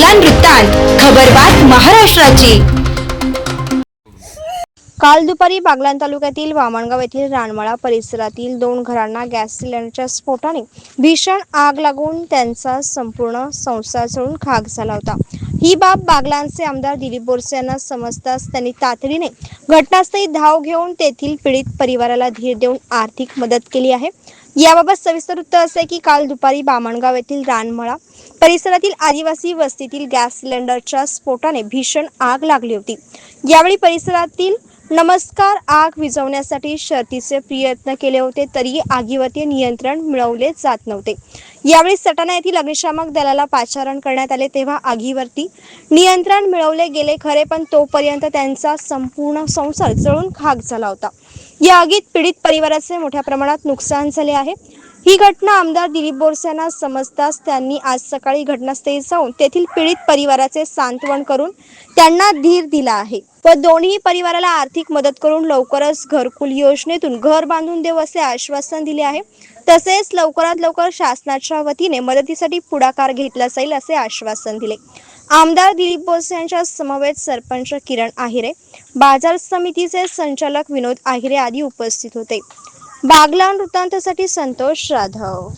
बागलान वृत्तांत खबरबात महाराष्ट्राची. काल दुपारी बागलाण तालुक्यातील वामणगाव येथील रानमळा परिसरातील दोन घरांना गॅस सिलेंडरच्या स्फोटाने भीषण आग लागून त्यांचा संपूर्ण संसार जळून खाक झाला होता. ही बाब बागलांचे आमदार दिलीप बोरसे यांना समजताच त्यांनी तातडीने घटनास्थळी धाव घेऊन तेथील पीडित परिवाराला धीर देऊन आर्थिक मदत केली आहे. याबाबत सविस्तर वृत्त असे की काल दुपारी बामणगाव येथील रानमळा परिसरातील आदिवासी वस्तीतील गॅस सिलेंडरच्या स्फोटाने भीषण आग लागली होती. यावेळी परिसरातील नमस्कार आग विझवण्यासाठी शर्तीचे प्रयत्न केले होते तरीही आगीवरती नियंत्रण मिळवले जात नव्हते. यावेळी सटाणा येथील अग्निशामक दलाला पाचारण करण्यात आले तेव्हा आगीवरती नियंत्रण मिळवले गेले खरे पण तोपर्यंत त्यांचा संपूर्ण संसार जळून खाक झाला होता. या आगीत पीडित परिवाराचे मोठ्या प्रमाणात नुकसान झाले आहे. ही घटना आमदार दिलीप बोरसेना समजताच त्यांनी आज सकाळी घटनास्थळी जाऊन तेथील पीडित परिवाराचे सांत्वन करून त्यांना धीर दिला आहे व दोन्ही परिवाराला आर्थिक मदत करून लवकरच घरकुल योजनेतून घर बांधून देऊ असे आश्वासन दिले आहे. तसेच लवकरात लवकर शासनाच्या वतीने मदतीसाठी पुढाकार घेतला जाईल असे आश्वासन दिले. आमदार दिलीप बोस यांच्या समवेत सरपंच किरण आहिरे बाजार समितीचे संचालक विनोद आहिरे आदी उपस्थित होते. बागलान वृत्तांतासाठी संतोष जाधव